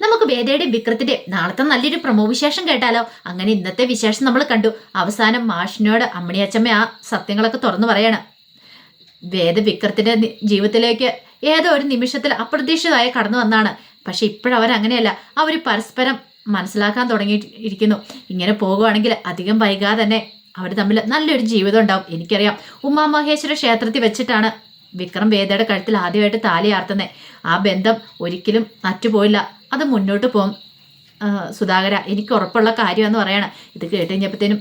നമുക്ക് വേദയുടെയും വിക്രത്തിന്റെയും നാളത്തെ നല്ലൊരു പ്രമോ വിശേഷം കേട്ടാലോ? അങ്ങനെ ഇന്നത്തെ വിശേഷം നമ്മൾ കണ്ടു. അവസാനം മാഷിനോട് അമ്മണിയച്ചമ്മ ആ സത്യങ്ങളൊക്കെ തുറന്നു പറയാണ്. വേദ വിക്രത്തിന്റെ ജീവിതത്തിലേക്ക് ഏതോ ഒരു നിമിഷത്തിൽ അപ്രതീക്ഷിതമായി കടന്നു വന്നാണ്. പക്ഷെ ഇപ്പോഴവരങ്ങനെയല്ല അവർ പരസ്പരം മനസ്സിലാക്കാൻ തുടങ്ങിയിരിക്കുന്നു ഇങ്ങനെ പോകുവാണെങ്കിൽ അധികം വൈകാതെ തന്നെ അവർ തമ്മിൽ നല്ലൊരു ജീവിതം ഉണ്ടാവും. എനിക്കറിയാം. ഉമാമഹേശ്വര ക്ഷേത്രത്തിൽ വെച്ചിട്ടാണ് വിക്രം വേദയുടെ കഴുത്തിൽ ആദ്യമായിട്ട് താലി ആർത്തുന്നത് ആ ബന്ധം ഒരിക്കലും നറ്റുപോയില്ല അത് മുന്നോട്ട് പോകും സുധാകര എനിക്ക് ഉറപ്പുള്ള കാര്യമെന്ന് പറയണം. ഇത് കേട്ട് കഴിഞ്ഞപ്പോഴത്തേനും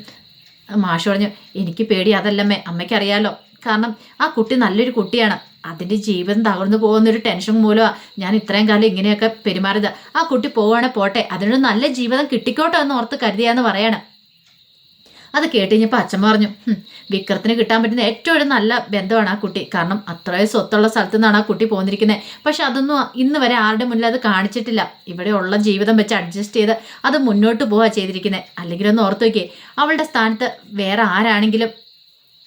മാഷ് പറഞ്ഞു എനിക്ക് പേടി അതല്ലമ്മേ. അമ്മയ്ക്കറിയാലോ. കാരണം ആ കുട്ടി നല്ലൊരു കുട്ടിയാണ്. അതിന്റെ ജീവിതം തകർന്നു പോകുന്നൊരു ടെൻഷൻ മൂലമാണ് ഞാൻ ഇത്രയും കാലം ഇങ്ങനെയൊക്കെ പെരുമാറിയത്. ആ കുട്ടി പോവുകയാണെങ്കിൽ പോട്ടെ. അതിനൊരു നല്ല ജീവിതം കിട്ടിക്കോട്ടെ എന്ന് ഓർത്ത് കരുതിയാന്ന് പറയണം. അത് കേട്ട് അച്ഛൻ പറഞ്ഞു "ഹും, വിക്രത്തിന് കിട്ടാൻ പറ്റുന്ന ഏറ്റവും ഒരു നല്ല ബന്ധമാണ് ആ കുട്ടി. കാരണം അത്രയും സ്വത്തുള്ള സ്ഥലത്തു നിന്നാണ് ആ കുട്ടി പോന്നിരിക്കുന്നത് പക്ഷെ അതൊന്നും ഇന്ന് വരെ ആരുടെ മുന്നിൽ അത് കാണിച്ചിട്ടില്ല. ഇവിടെ ഉള്ള ജീവിതം വെച്ച് അഡ്ജസ്റ്റ് ചെയ്ത് അത് മുന്നോട്ട് പോവാ ചെയ്തിരിക്കുന്നത് അല്ലെങ്കിൽ ഒന്ന് ഓർത്ത് നോക്കിയേ അവളുടെ സ്ഥാനത്ത് വേറെ ആരാണെങ്കിലും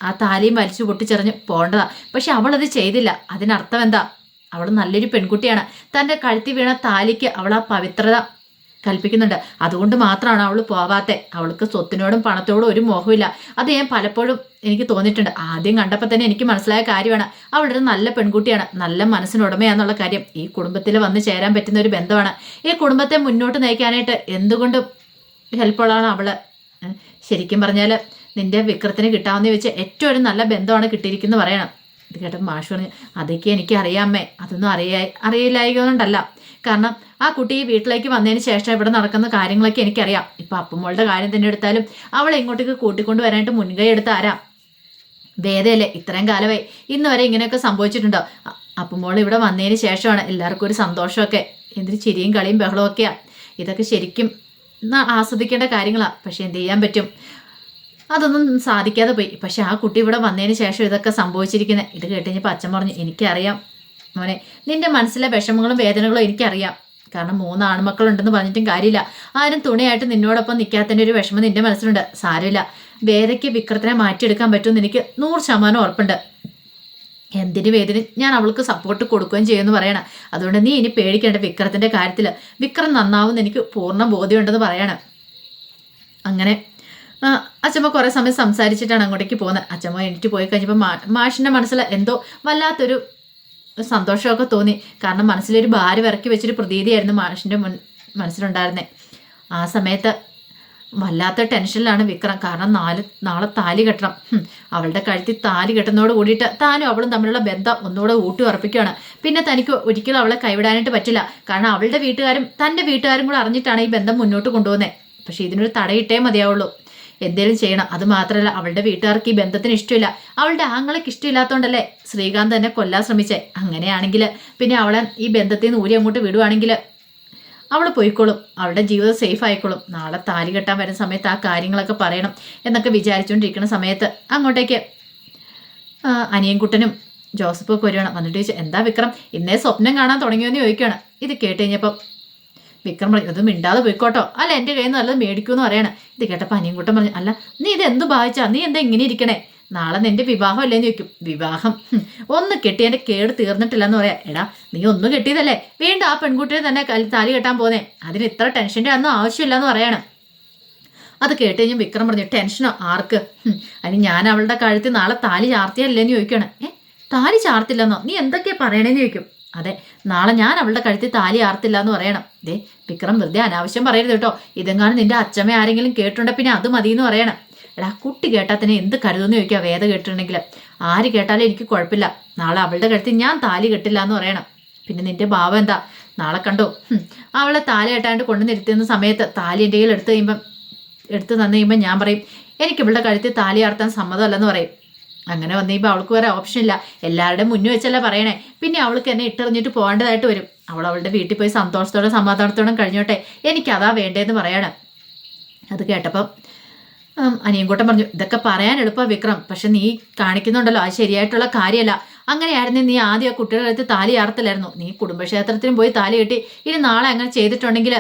ആ താലിയും വലിച്ചു പൊട്ടിച്ചെറിഞ്ഞ് പോകേണ്ടതാ. പക്ഷെ അവളത് ചെയ്തില്ല. അതിനർത്ഥം എന്താ? അവൾ നല്ലൊരു പെൺകുട്ടിയാണ്. തന്റെ കഴുത്തി വീണ താലിക്ക് അവൾ ആ പവിത്രത കൽപ്പിക്കുന്നുണ്ട്. അതുകൊണ്ട് മാത്രമാണ് അവൾ പോവാത്തെ. അവൾക്ക് സ്വത്തിനോടും പണത്തോടും ഒരു മോഹമില്ല. അത് ഞാൻ പലപ്പോഴും എനിക്ക് തോന്നിയിട്ടുണ്ട്. ആദ്യം കണ്ടപ്പോൾ തന്നെ എനിക്ക് മനസ്സിലായ കാര്യമാണ്. അവളൊരു നല്ല പെൺകുട്ടിയാണ്. നല്ല മനസ്സിനുടമയാണെന്നുള്ള കാര്യം. ഈ കുടുംബത്തിൽ വന്ന് ചേരാൻ പറ്റുന്ന ഒരു ബന്ധമാണ്. ഈ കുടുംബത്തെ മുന്നോട്ട് നയിക്കാനായിട്ട് എന്തുകൊണ്ടും ഹെൽപ്പുള്ളതാണ് അവൾ. ഏ, ശരിക്കും പറഞ്ഞാൽ നിന്റെ വിക്രത്തിന് കിട്ടാവുന്ന വെച്ച് ഏറ്റവും ഒരു നല്ല ബന്ധമാണ് കിട്ടിയിരിക്കുന്നത് പറയണം. ഇത് കേട്ടപ്പോൾ മാഷ് പറഞ്ഞു അതൊക്കെ എനിക്ക് അറിയാമേ അതൊന്നും അറിയാ അറിയില്ലായതുകൊണ്ടല്ല കാരണം ആ കുട്ടി വീട്ടിലേക്ക് വന്നതിന് ശേഷം ഇവിടെ നടക്കുന്ന കാര്യങ്ങളൊക്കെ എനിക്കറിയാം. ഇപ്പൊ അപ്പമ്മോളുടെ കാര്യം തന്നെ എടുത്താലും അവളെ ഇങ്ങോട്ടേക്ക് കൂട്ടിക്കൊണ്ട് വരാനായിട്ട് മുൻകൈ എടുത്ത് ആരാ? വേദയല്ലേ ഇത്രയും കാലമായി. ഇന്ന് വരെ ഇങ്ങനെയൊക്കെ സംഭവിച്ചിട്ടുണ്ടോ? അപ്പമ്മോൾ ഇവിടെ വന്നതിന് ശേഷമാണ് എല്ലാവർക്കും ഒരു സന്തോഷമൊക്കെ. എന്തൊരു ചിരിയും കളിയും ബഹളവും ഒക്കെയാ. ഇതൊക്കെ ശരിക്കും ആസ്വദിക്കേണ്ട കാര്യങ്ങളാണ് പക്ഷെ എന്ത് ചെയ്യാൻ പറ്റും? അതൊന്നും സാധിക്കാതെ പോയി. പക്ഷെ ആ കുട്ടി ഇവിടെ വന്നതിന് ശേഷം ഇതൊക്കെ സംഭവിച്ചിരിക്കുന്നത് ഇത് കേട്ട് കഴിഞ്ഞപ്പോൾ അച്ഛൻ പറഞ്ഞു എനിക്കറിയാം മോനെ നിന്റെ മനസ്സിലെ വിഷമങ്ങളും വേദനകളും എനിക്കറിയാം. കാരണം മൂന്ന് ആൺമക്കളുണ്ടെന്ന് പറഞ്ഞിട്ടും കാര്യമില്ല. ആരും തുണയായിട്ട് നിന്നോടൊപ്പം നിൽക്കാത്തതിന്റെ ഒരു വിഷമം നിന്റെ മനസ്സിലുണ്ട്. സാരമില്ല. വേദയ്ക്ക് വിക്രത്തിനെ മാറ്റിയെടുക്കാൻ പറ്റുമെന്ന് എനിക്ക് നൂറ് ശതമാനം ഉറപ്പുണ്ട്. എന്തിനു വേദന? ഞാൻ അവൾക്ക് സപ്പോർട്ട് കൊടുക്കുകയും ചെയ്യുമെന്ന് പറയണം. അതുകൊണ്ട് നീ ഇനി പേടിക്കേണ്ട വിക്രത്തിന്റെ കാര്യത്തിൽ വിക്രം നന്നാവും എനിക്ക് പൂർണ ബോധ്യമുണ്ടെന്ന് പറയണം. അങ്ങനെ ആ, അച്ഛമ്മ കുറേ സമയം സംസാരിച്ചിട്ടാണ് അങ്ങോട്ടേക്ക് പോകുന്നത്. അച്ഛമ്മ എണീറ്റ് പോയി കഴിഞ്ഞപ്പോൾ മാ മാഷിന്റെ മനസ്സിൽ എന്തോ വല്ലാത്തൊരു സന്തോഷമൊക്കെ തോന്നി. കാരണം മനസ്സിലൊരു ഭാര്യ ഇറക്കി വെച്ചൊരു പ്രതീതിയായിരുന്നു മാഷിന്റെ മുൻ മനസ്സിലുണ്ടായിരുന്നത് ആ സമയത്ത് വല്ലാത്ത ടെൻഷനിലാണ് വിക്രം. കാരണം നാല് നാളെ താലി കെട്ടണം. അവളുടെ കഴുത്തിൽ താലി കെട്ടുന്നതോട് കൂടിയിട്ട് താനും അവളും തമ്മിലുള്ള ബന്ധം ഒന്നുകൂടെ ഊട്ടി ഉറപ്പിക്കുകയാണ് പിന്നെ തനിക്ക് ഒരിക്കലും അവളെ കൈവിടാനായിട്ട് പറ്റില്ല. കാരണം അവളുടെ വീട്ടുകാരും തന്റെ വീട്ടുകാരും കൂടെ അറിഞ്ഞിട്ടാണ് ഈ ബന്ധം മുന്നോട്ട് കൊണ്ടുപോകുന്നത് പക്ഷേ ഇതിനൊരു തടയിട്ടേ മതിയാവുള്ളൂ. എന്തേലും ചെയ്യണം. അത് മാത്രമല്ല അവളുടെ വീട്ടുകാർക്ക് ഈ ബന്ധത്തിന് ഇഷ്ടമില്ല. അവളുടെ ആങ്ങളൊക്കെ ഇഷ്ടമില്ലാത്തതുകൊണ്ടല്ലേ ശ്രീകാന്ത് തന്നെ കൊല്ലാൻ ശ്രമിച്ചേ? അങ്ങനെയാണെങ്കിൽ പിന്നെ അവളെ ഈ ബന്ധത്തിൽ നിന്ന് ഊരി അങ്ങോട്ട് വിടുവാണെങ്കിൽ അവൾ പോയിക്കോളും. അവളുടെ ജീവിതം സേഫ് ആയിക്കോളും. നാളെ താലി കെട്ടാൻ വരുന്ന സമയത്ത് ആ കാര്യങ്ങളൊക്കെ പറയണം എന്നൊക്കെ വിചാരിച്ചുകൊണ്ടിരിക്കുന്ന സമയത്ത് അങ്ങോട്ടേക്ക് അനിയൻകുട്ടനും ജോസഫ് ഒക്കെ വരുവാണ്. വന്നിട്ട് ചോദിച്ചു എന്താ വിക്രം? ഇന്നേ സ്വപ്നം കാണാൻ തുടങ്ങിയോന്ന് ചോദിക്കുകയാണ് ഇത് കേട്ട് കഴിഞ്ഞപ്പം വിക്രം പറഞ്ഞു ഇത് മിണ്ടാതെ പോയിക്കോട്ടോ. അല്ല എന്റെ കയ്യിൽ നിന്ന് നല്ലത് മേടിക്കുമെന്ന് പറയണം. ഇത് കേട്ടപ്പോൾ അനിയൻകുട്ടൻ പറഞ്ഞു അല്ല നീ ഇത് എന്ത് ഭാവിച്ചാ നീ എന്താ ഇങ്ങനെ ഇരിക്കണേ? നാളെ നിന്റെ വിവാഹം അല്ലേന്ന് ചോദിക്കും. വിവാഹം? ഒന്ന് എന്റെ കേട് തീർന്നിട്ടില്ലെന്ന് പറയാം. എടാ നീ ഒന്ന് കെട്ടിയതല്ലേ? വീണ്ടും ആ പെൺകുട്ടിയെ തന്നെ താലി കെട്ടാൻ പോന്നേ. അതിന് ഇത്ര ടെൻഷന്റെ ഒന്നും ആവശ്യമില്ല എന്ന് പറയണം. അത് കേട്ട് കഴിഞ്ഞ് വിക്രം പറഞ്ഞു ടെൻഷനോ? ആർക്ക്? അതിന് ഞാൻ അവളുടെ കഴുത്തിൽ നാളെ താലി ചാർത്തിയല്ലേന്ന് ചോദിക്കണം ഏ താലി ചാർത്തില്ലെന്നോ? നീ എന്തൊക്കെയാ പറയണേന്ന് ചോദിക്കും. അതെ നാളെ ഞാൻ അവളുടെ കഴുത്തിൽ താലി ആർത്തില്ല എന്ന് പറയണം. ദേ വിക്രം വെറുതെ അനാവശ്യം പറയരുത് കേട്ടോ. ഇതെങ്ങാനും നിന്റെ അച്ഛമ്മ ആരെങ്കിലും കേട്ടുണ്ടെ പിന്നെ അത് മതി എന്ന് പറയണം. എടാ കുട്ടി കേട്ടാൽ തന്നെ എന്ത് കരുതെന്ന് ചോദിക്കുക വേദ കേട്ടിട്ടുണ്ടെങ്കിൽ ആര് കേട്ടാലും എനിക്ക് കുഴപ്പമില്ല. നാളെ അവളുടെ കഴുത്തിൽ ഞാൻ താലി കെട്ടില്ല എന്ന് പറയണം. പിന്നെ നിന്റെ ഭാവം എന്താ? നാളെ കണ്ടോ? അവളെ താലി കെട്ടാണ്ട് കൊണ്ടു നിർത്തുന്ന സമയത്ത് താലി എന്റെ കയ്യിൽ എടുത്തു കഴിയുമ്പം എടുത്തു തന്നു കഴിയുമ്പോൾ ഞാൻ പറയും എനിക്ക് ഇവളുടെ കഴുത്തിൽ താലി ആർത്താൻ സമ്മതമല്ലെന്ന് പറയും. അങ്ങനെ വന്നിപ്പോൾ അവൾക്ക് വേറെ ഓപ്ഷൻ ഇല്ല. എല്ലാവരുടെയും മുന്നിൽ വെച്ചല്ല പറയണേ. പിന്നെ അവൾക്ക് എന്നെ ഇട്ടെറിഞ്ഞിട്ട് പോകേണ്ടതായിട്ട് വരും. അവൾ അവളുടെ വീട്ടിൽ പോയി സന്തോഷത്തോടെ സമാധാനത്തോടെ കഴിഞ്ഞോട്ടെ. എനിക്കതാ വേണ്ടതെന്ന് പറയണം. അത് കേട്ടപ്പം അനിയൻകൂട്ടം പറഞ്ഞു ഇതൊക്കെ പറയാൻ എളുപ്പമാണ് വിക്രം. പക്ഷെ നീ കാണിക്കുന്നുണ്ടല്ലോ അത് ശരിയായിട്ടുള്ള കാര്യമല്ല. അങ്ങനെയായിരുന്നു നീ ആദ്യം ആ കുട്ടികളുടെ അടുത്ത് താലി ആർത്തില്ലായിരുന്നു. നീ കുടുംബക്ഷേത്രത്തിനും പോയി താലി കെട്ടി ഇനി നാളെ അങ്ങനെ ചെയ്തിട്ടുണ്ടെങ്കിൽ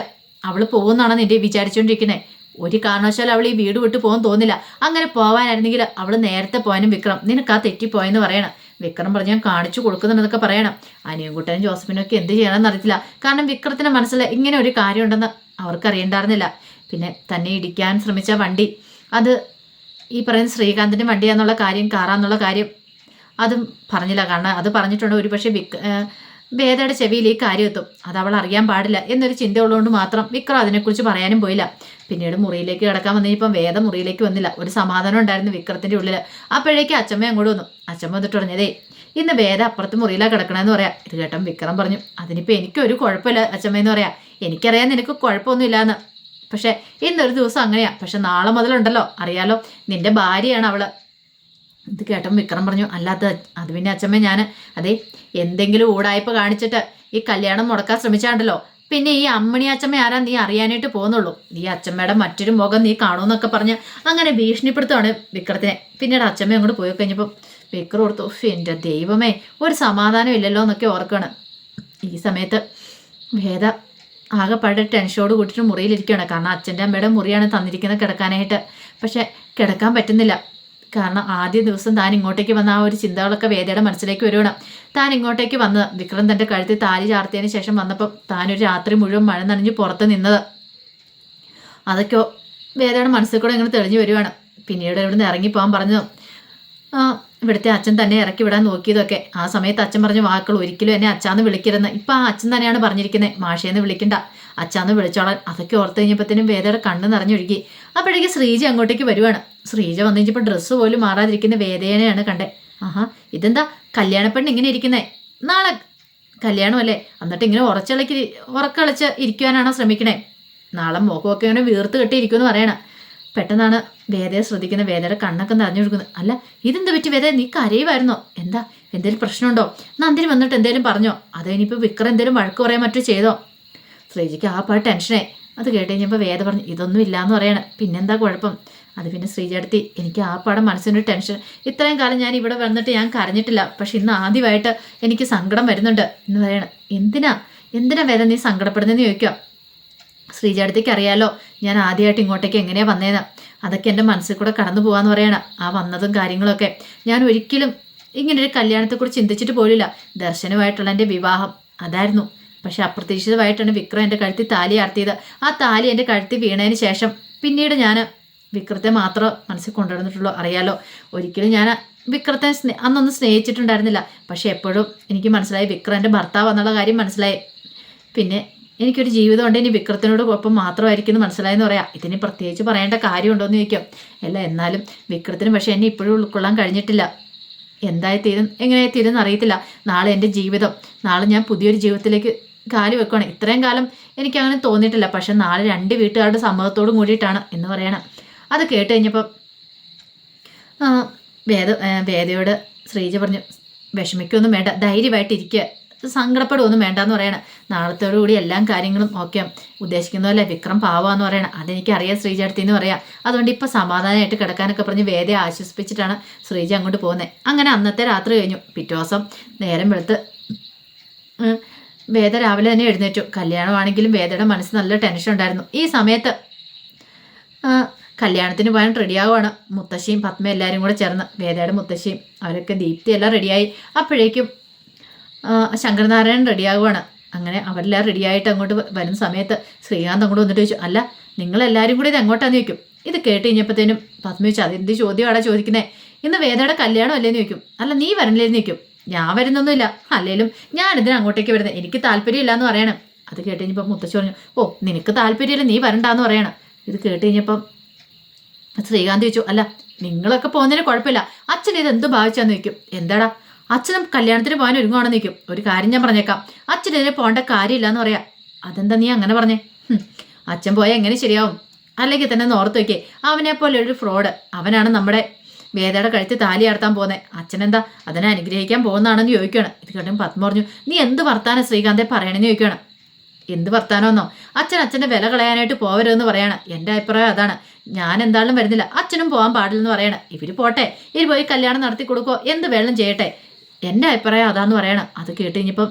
അവൾ പോകുന്നതാണെന്ന് നിന്റെ വിചാരിച്ചുകൊണ്ടിരിക്കുന്നത് ഒരു കാരണവശാലും അവൾ ഈ വീട് വിട്ട് പോകാൻ തോന്നില്ല. അങ്ങനെ പോവാനായിരുന്നെങ്കിൽ അവൾ നേരത്തെ പോകാനും വിക്രം നിനക്ക് ആ തെറ്റിപ്പോയെന്ന് പറയണം. വിക്രം പറഞ്ഞ് ഞാൻ കാണിച്ചു കൊടുക്കുന്നുണ്ടെന്നൊക്കെ പറയണം. അനിയൻകുട്ടനും ജോസഫിനും ഒക്കെ എന്ത് ചെയ്യണമെന്ന് അറിയത്തില്ല. കാരണം വിക്രത്തിന്റെ മനസ്സിൽ ഇങ്ങനെ ഒരു കാര്യമുണ്ടെന്ന് അവർക്കറിയണ്ടായിരുന്നില്ല. പിന്നെ തന്നെ ഇടിക്കാൻ ശ്രമിച്ച വണ്ടി. അത് ഈ പറയുന്ന ശ്രീകാന്തിന്റെ വണ്ടിയാന്നുള്ള കാര്യം കാറാന്നുള്ള കാര്യം അതും പറഞ്ഞില്ല. കാരണം അത് പറഞ്ഞിട്ടുണ്ട്. ഒരു പക്ഷേ വിക് വേദയുടെ ചെവിയിൽ ഈ കാര്യം എത്തും അത് അവൾ അറിയാൻ പാടില്ല എന്നൊരു ചിന്ത ഉള്ളതുകൊണ്ട് മാത്രം വിക്രം അതിനെക്കുറിച്ച് പറയാനും പോയില്ല. പിന്നീട് മുറിയിലേക്ക് കിടക്കാൻ വന്നിപ്പം വേദ മുറിയിലേക്ക് വന്നില്ല. ഒരു സമാധാനം ഉണ്ടായിരുന്നു വിക്രത്തിന്റെ ഉള്ളിൽ അപ്പോഴേക്ക് അച്ഛമ്മ അങ്ങോട്ട് വന്നു. അച്ഛമ്മ വന്നിട്ട് പറഞ്ഞതേ ഇന്ന് വേദ അപ്പുറത്ത് മുറിയിലാണ് കിടക്കണമെന്ന് പറയാം. ഇത് കേട്ടം വിക്രം പറഞ്ഞു അതിനിപ്പോൾ എനിക്കൊരു കുഴപ്പമില്ല അച്ഛമ്മയെന്ന് പറയാം. എനിക്കറിയാം നിനക്ക് കുഴപ്പമൊന്നുമില്ലാന്ന്. പക്ഷേ ഇന്നൊരു ദിവസം അങ്ങനെയാ. പക്ഷെ നാളെ മുതലുണ്ടല്ലോ. അറിയാലോ നിന്റെ ഭാര്യയാണ് അവൾ. ഇത് കേട്ടപ്പോൾ വിക്രം പറഞ്ഞു അല്ലാത്ത അത് പിന്നെ അച്ഛമ്മ ഞാൻ അതെ എന്തെങ്കിലും ഊടായ്പ കാണിച്ചിട്ട് ഈ കല്യാണം മുടക്കാൻ ശ്രമിച്ചാണ്ടല്ലോ. പിന്നെ ഈ അമ്മണി അച്ഛമ്മ ആരാ? നീ അറിയാനായിട്ട് പോകുന്നുള്ളൂ. നീ അച്ഛമ്മയുടെ മറ്റൊരു മുഖം നീ കാണുമെന്നൊക്കെ പറഞ്ഞ് അങ്ങനെ ഭീഷണിപ്പെടുത്തുവാണ് വിക്രത്തിനെ. പിന്നീട് അച്ഛമ്മ അങ്ങോട്ട് പോയി കഴിഞ്ഞപ്പോൾ വിക്രം ഓർത്തു "ഉഫ്, എന്റെ ദൈവമേ ഒരു സമാധാനം ഇല്ലല്ലോ എന്നൊക്കെ ഓർക്കുകയാണ്. ഈ സമയത്ത് വേദ ആകെപ്പാടെ ടെൻഷനോട് കൂട്ടിയിട്ട് മുറിയിലിരിക്കുകയാണ്. കാരണം അച്ഛന്റെ അമ്മയുടെ മുറിയാണ് തന്നിരിക്കുന്നത് കിടക്കാനായിട്ട്. പക്ഷെ കിടക്കാൻ പറ്റുന്നില്ല. കാരണം ആദ്യ ദിവസം താൻ ഇങ്ങോട്ടേക്ക് വന്ന ആ ഒരു ചിന്തകളൊക്കെ വേദയുടെ മനസ്സിലേക്ക് വരുവണം താൻ ഇങ്ങോട്ടേക്ക് വന്നത് വിക്രം തന്റെ കഴുത്തിൽ താലി ചാർത്തിയതിന് ശേഷം വന്നപ്പോൾ താനൊരു രാത്രി മുഴുവൻ മഴ നനഞ്ഞ് പുറത്ത് നിന്നത്. അതൊക്കെ വേദയുടെ മനസ്സിൽ കൂടെ ഇങ്ങനെ തെളിഞ്ഞു വരുവാണ് പിന്നീട് ഇവിടുന്ന് ഇറങ്ങിപ്പോകാൻ പറഞ്ഞു ഇവിടുത്തെ അച്ഛൻ തന്നെ ഇറക്കി വിടാൻ നോക്കിയതൊക്കെ. ആ സമയത്ത് അച്ഛൻ പറഞ്ഞ വാക്കുകൾ ഒരിക്കലും എന്നെ അച്ഛാന്ന് വിളിക്കരുതെന്ന്. ഇപ്പം ആ അച്ഛൻ തന്നെയാണ് പറഞ്ഞിരിക്കുന്നത് മാഷേന്ന് വിളിക്കണ്ട. അച്ഛാന്ന് വിളിച്ചോളാൻ. അതൊക്കെ ഓർത്ത് കഴിഞ്ഞപ്പോഴത്തേനും വേദയുടെ കണ്ണ് നിറഞ്ഞൊഴുകി. അപ്പോഴേക്ക് ശ്രീജി അങ്ങോട്ടേക്ക് വരുവാണ്. ശ്രീജ വന്നു കഴിഞ്ഞപ്പോൾ ഡ്രസ്സ് പോലും മാറാതിരിക്കുന്ന വേദനയാണ് കണ്ടേ. ആഹാ ഇതെന്താ? കല്യാണപ്പെണ്ണ് ഇങ്ങനെ ഇരിക്കുന്നേ. നാളെ കല്യാണമല്ലേ? എന്നിട്ട് ഇങ്ങനെ ഉറച്ചിളക്കി ഉറക്കളിച്ച് ഇരിക്കുവാനാണോ ശ്രമിക്കണേ? നാളെ മുഖമൊക്കെ ഇങ്ങനെ വീർത്ത് കെട്ടിയിരിക്കുമെന്ന് പറയണം. പെട്ടെന്നാണ് വേദയെ ശ്രദ്ധിക്കുന്ന വേദയുടെ കണ്ണൊക്കെ നിറഞ്ഞു കൊടുക്കുന്നത് അല്ല ഇതെന്താ പറ്റി വേദ നീ കരയുമായിരുന്നോ എന്താ എന്തെങ്കിലും പ്രശ്നമുണ്ടോ? നന്ദിനി വന്നിട്ട് എന്തെങ്കിലും പറഞ്ഞോ? അത് ഇനിയിപ്പോൾ വിക്രം എന്തെങ്കിലും വഴക്ക് പറയാൻ മറ്റോ ചെയ്തോ? ശ്രീജിക്ക് ആ പാട്ട് ടെൻഷനായി. അത് കേട്ട് കഴിഞ്ഞപ്പോൾ വേദ പറഞ്ഞു ഇതൊന്നും ഇല്ലയെന്ന് പറയണം. പിന്നെന്താ കുഴപ്പം? അത് പിന്നെ ശ്രീജടുത്തി എനിക്ക് ആ പടം മനസ്സിനൊരു ടെൻഷൻ. ഇത്രയും കാലം ഞാൻ ഇവിടെ വന്നിട്ട് ഞാൻ കരഞ്ഞിട്ടില്ല. പക്ഷെ ഇന്ന് ആദ്യമായിട്ട് എനിക്ക് സങ്കടം വരുന്നുണ്ട് എന്ന് പറയണം. എന്തിനാ? എന്തിനാ വേദന നീ സങ്കടപ്പെടുന്നതെന്ന് ചോദിക്കുക? ശ്രീജടുത്തേക്ക് അറിയാലോ ഞാൻ ആദ്യമായിട്ട് ഇങ്ങോട്ടേക്ക് എങ്ങനെയാ വന്നേന്ന്? അതൊക്കെ എന്റെ മനസ്സിൽ കൂടെ കടന്നു പോകാന്ന് പറയണം ആ വന്നതും കാര്യങ്ങളൊക്കെ. ഞാൻ ഒരിക്കലും ഇങ്ങനെ ഒരു കല്യാണത്തെക്കുറിച്ച് ചിന്തിച്ചിട്ട് പോലില്ല ദർശനമായിട്ടുള്ള എന്റെ വിവാഹം അതായിരുന്നു. പക്ഷെ അപ്രതീക്ഷിതമായിട്ടാണ് വിക്രം എന്റെ കഴുത്തിൽ താലി ആർത്തിയത്. ആ താലി എന്റെ കഴുത്തിൽ വീണതിന് ശേഷം പിന്നീട് ഞാൻ വിക്രത്തെ മാത്രം മനസ്സിൽ കൊണ്ടുവന്നിട്ടുള്ളൂ അറിയാലോ. ഒരിക്കലും ഞാൻ വിക്രത്തെ സ്നേ അന്നൊന്നും സ്നേഹിച്ചിട്ടുണ്ടായിരുന്നില്ല. പക്ഷേ എപ്പോഴും എനിക്ക് മനസ്സിലായി വിക്രം എന്റെ ഭർത്താവ് എന്നുള്ള കാര്യം മനസ്സിലായി. പിന്നെ എനിക്കൊരു ജീവിതം ഉണ്ട് ഇനി വിക്രത്തിനോട് ഒപ്പം മാത്രമായിരിക്കും എന്ന് മനസ്സിലായെന്ന് പറയാം. ഇതിന് പ്രത്യേകിച്ച് പറയേണ്ട കാര്യമുണ്ടോ എന്ന് ചോദിക്കും. അല്ല എന്നാലും വിക്രത്തിന് പക്ഷേ എന്നെ ഇപ്പോഴും ഉൾക്കൊള്ളാൻ കഴിഞ്ഞിട്ടില്ല. എന്തായി തീരും എങ്ങനെയായി തീരുമെന്ന് അറിയത്തില്ല. നാളെ എന്റെ ജീവിതം നാളെ ഞാൻ പുതിയൊരു ജീവിതത്തിലേക്ക് കാൽ വെക്കുകയാണ് ഇത്രയും കാലം എനിക്ക് അങ്ങനെ തോന്നിയിട്ടില്ല. പക്ഷെ നാളെ രണ്ട് വീട്ടുകാരുടെ സമ്മതത്തോടും കൂടിയിട്ടാണ് എന്ന് പറയണം. അത് കേട്ട് കഴിഞ്ഞപ്പം വേദ വേദയോട് ശ്രീജ പറഞ്ഞു വിഷമിക്കൊന്നും വേണ്ട ധൈര്യമായിട്ടിരിക്കുക സങ്കടപ്പെടുകയൊന്നും വേണ്ടെന്ന് പറയണം. നാളത്തോടു കൂടി എല്ലാ കാര്യങ്ങളും ഓക്കെ. ഉദ്ദേശിക്കുന്ന പോലെ വിക്രം പാവാന്ന് പറയണം. അതെനിക്ക് അറിയാം ശ്രീജ അടുത്ത് എന്ന് പറയാം. അതുകൊണ്ട് ഇപ്പം സമാധാനമായിട്ട് കിടക്കാനൊക്കെ പറഞ്ഞ് വേദയെ ആശ്വസിപ്പിച്ചിട്ടാണ് ശ്രീജ അങ്ങോട്ട് പോകുന്നത് അങ്ങനെ അന്നത്തെ രാത്രി കഴിഞ്ഞു. പിറ്റേ ദിവസം നേരം വെളുത്ത് വേദ രാവിലെ തന്നെ എഴുന്നേറ്റു. കല്യാണമാണെങ്കിലും വേദയുടെ മനസ്സ് നല്ല ടെൻഷൻ ഉണ്ടായിരുന്നു ഈ സമയത്ത് കല്യാണത്തിന് പോകാൻ റെഡിയാവുകയാണ് മുത്തശ്ശിയും പത്മ എല്ലാവരും കൂടെ ചേർന്ന് വേദയുടെ മുത്തശ്ശിയും അവരൊക്കെ ദീപ്തി എല്ലാം റെഡിയായി അപ്പോഴേക്കും ശങ്കരനാരായണൻ റെഡിയാവുകയാണ് അങ്ങനെ അവരെല്ലാം റെഡിയായിട്ട് അങ്ങോട്ട് വരുന്ന സമയത്ത് ശ്രീകാന്ത് അങ്ങോട്ട് വന്നിട്ട് ചോദിച്ചു അല്ല നിങ്ങളെല്ലാവരും കൂടി ഇത് എങ്ങോട്ടാന്ന്? ചോദിക്കും. ഇത് കേട്ട് കഴിഞ്ഞപ്പോഴത്തേനും പത്മ ചോദിച്ചു അതെന്ത് ചോദ്യമാടാ ചോദിക്കുന്നത് ഇന്ന് വേദയുടെ കല്യാണം അല്ലേന്ന് ചോദിക്കും. അല്ല നീ വരണില്ലേന്ന് ചോദിക്കും. ഞാൻ വരുന്നൊന്നുമില്ല. അല്ലേലും ഞാൻ ഇതിന് അങ്ങോട്ടേക്ക് വരുന്നത് എനിക്ക് താല്പര്യമില്ല എന്ന് പറയണം. അത് കേട്ട് കഴിഞ്ഞപ്പോൾ മുത്തശ്ശി പറഞ്ഞു ഓ നിനക്ക് താല്പര്യമില്ല നീ വരണ്ടാന്ന് പറയണം. ഇത് കേട്ട് കഴിഞ്ഞപ്പം ശ്രീകാന്ത് ചോദിച്ചു അല്ല നിങ്ങളൊക്കെ പോകുന്നതിന് കുഴപ്പമില്ല. അച്ഛൻ ഇത് എന്ത് ഭാവിച്ചാന്ന് നിൽക്കും എന്താടാ? അച്ഛനും കല്യാണത്തിന് പോകാൻ ഒരുങ്ങുവാണെന്ന് നിൽക്കും ഒരു കാര്യം ഞാൻ പറഞ്ഞേക്കാം. അച്ഛൻ ഇതിന് പോകേണ്ട കാര്യമില്ല എന്ന് പറയാം. അതെന്താ നീ അങ്ങനെ പറഞ്ഞേ? അച്ഛൻ പോയാൽ എങ്ങനെ ശരിയാവും? അല്ലെങ്കിൽ തന്നെ ഓർത്ത് വയ്ക്കേ അവനെ പോലെ ഒരു ഫ്രോഡ്. അവനാണ് നമ്മുടെ വേദയുടെ കഴുത്ത് താലി അടത്താൻ പോകുന്നത് അച്ഛനെന്താ? അതിനെ അനുഗ്രഹിക്കാൻ പോകുന്നതാണെന്ന് ചോദിക്കുകയാണ്. ഇത് കേട്ടും പത്മ പറഞ്ഞു നീ എന്ത് വർത്താനം ശ്രീകാന്തെ പറയണമെന്ന് ചോദിക്കുകയാണ്. എന്ത് വർത്താനമെന്നോ അച്ഛൻ അച്ഛന്റെ വില കളയാനായിട്ട് പോവരുതെന്ന് പറയാണ്. എന്റെ അഭിപ്രായം അതാണ്. ഞാൻ എന്തായാലും വരുന്നില്ല. അച്ഛനും പോകാൻ പാടില്ലെന്ന് പറയണം. ഇവർ പോട്ടെ. ഇവർ പോയി കല്യാണം നടത്തി കൊടുക്കോ. എന്ത് വേണം ചെയ്യട്ടെ. എന്റെ അഭിപ്രായം അതാന്ന് പറയണം. അത് കേട്ട് കഴിഞ്ഞപ്പം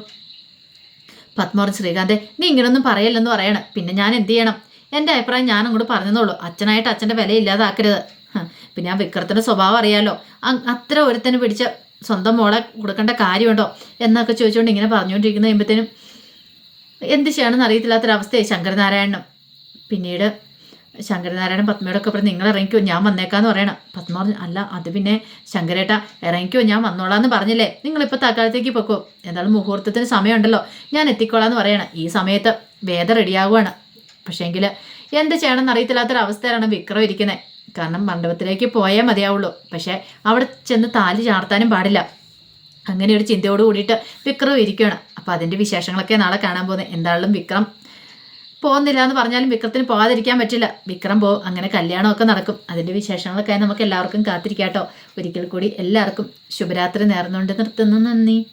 പത്മോറൻ ശ്രീകാന്തെ നീ ഇങ്ങനൊന്നും പറയല്ലെന്ന് പറയണം. പിന്നെ ഞാൻ എന്ത് ചെയ്യണം? എന്റെ അഭിപ്രായം ഞാൻ അങ്ങോട്ട് പറഞ്ഞെന്നുള്ളൂ അച്ഛനായിട്ട് അച്ഛന്റെ വില ഇല്ലാതാക്കരുത്. പിന്നെ ആ വിക്രത്തിന്റെ സ്വഭാവം അറിയാലോ. അത്ര ഒരുത്തന് പിടിച്ച സ്വന്തം മോളെ കൊടുക്കേണ്ട കാര്യമുണ്ടോ? എന്നൊക്കെ ചോദിച്ചുകൊണ്ട് ഇങ്ങനെ പറഞ്ഞുകൊണ്ടിരിക്കുന്ന കഴിയുമ്പോഴത്തേനും എന്ത് ചെയ്യണമെന്ന് അറിയത്തില്ലാത്തൊരവസ്ഥയായി ശങ്കരനാരായണനും. പിന്നീട് ശങ്കരനാരായണൻ പത്മയോടൊക്കെ പറഞ്ഞ് നിങ്ങൾ ഇറങ്ങിക്കോ ഞാൻ വന്നേക്കാന്ന് പറയണം. പത്മ പറഞ്ഞു അല്ല അത് പിന്നെ ശങ്കരേട്ട ഇറങ്ങിക്കോ ഞാൻ വന്നോളാന്ന് പറഞ്ഞില്ലേ? നിങ്ങളിപ്പോൾ തൽക്കാലത്തേക്ക് പൊക്കോ. എന്തായാലും മുഹൂർത്തത്തിന് സമയമുണ്ടല്ലോ. ഞാൻ എത്തിക്കോളാന്ന് പറയണം. ഈ സമയത്ത് വേദ റെഡിയാകുവാണ്. പക്ഷേങ്കിൽ എന്ത് ചെയ്യണമെന്ന് അറിയത്തില്ലാത്തൊരവസ്ഥയിലാണ് വിക്രം ഇരിക്കുന്നത് കാരണം മണ്ഡപത്തിലേക്ക് പോയേ മതിയാവുള്ളൂ. പക്ഷേ അവിടെ ചെന്ന് താലി ചാർത്താനും പാടില്ല. അങ്ങനെ ഒരു ചിന്തയോട് കൂടിയിട്ട് വിക്രം ഇരിക്കുകയാണ് അപ്പോൾ അതിന്റെ വിശേഷങ്ങളൊക്കെ നാളെ കാണാൻ പോകുന്നത് എന്തായാലും വിക്രം പോകുന്നില്ല എന്ന് പറഞ്ഞാലും വിക്രത്തിന് പോകാതിരിക്കാൻ പറ്റില്ല. വിക്രം പോ അങ്ങനെ കല്യാണമൊക്കെ നടക്കും. അതിന്റെ വിശേഷങ്ങളൊക്കെ നമുക്ക് എല്ലാവർക്കും കാത്തിരിക്കാട്ടോ. ഒരിക്കൽ കൂടി എല്ലാവർക്കും ശുഭരാത്രി നേർന്നുകൊണ്ട് നിർത്തുന്നു. നന്ദി.